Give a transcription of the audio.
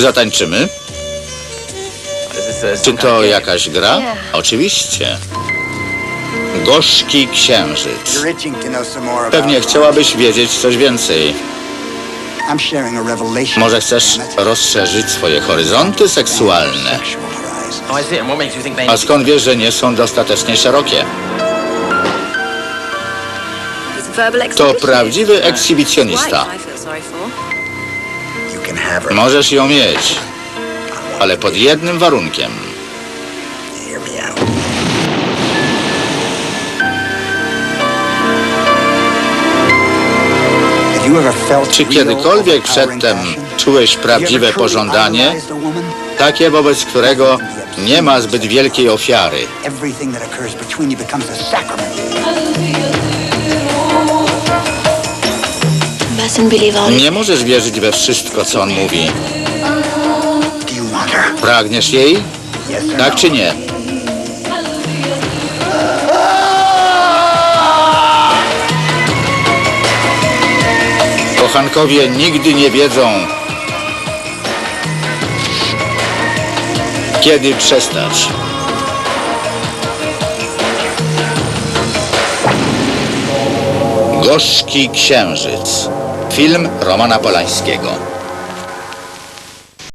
Zatańczymy? Czy to jakaś gra? Oczywiście. Gorzki księżyc. Pewnie chciałabyś wiedzieć coś więcej. Może chcesz rozszerzyć swoje horyzonty seksualne. Oh, A skąd wiesz, że nie są dostatecznie szerokie? To prawdziwy ekshibicjonista. Możesz ją mieć, ale pod jednym warunkiem. Czy kiedykolwiek przedtem czułeś prawdziwe pożądanie, takie wobec którego nie ma zbyt wielkiej ofiary? Nie możesz wierzyć we wszystko, co on mówi. Pragniesz jej? Tak no? czy nie? Kochankowie nigdy nie wiedzą, kiedy przestać. Gorzki Księżyc. Film Romana Polańskiego.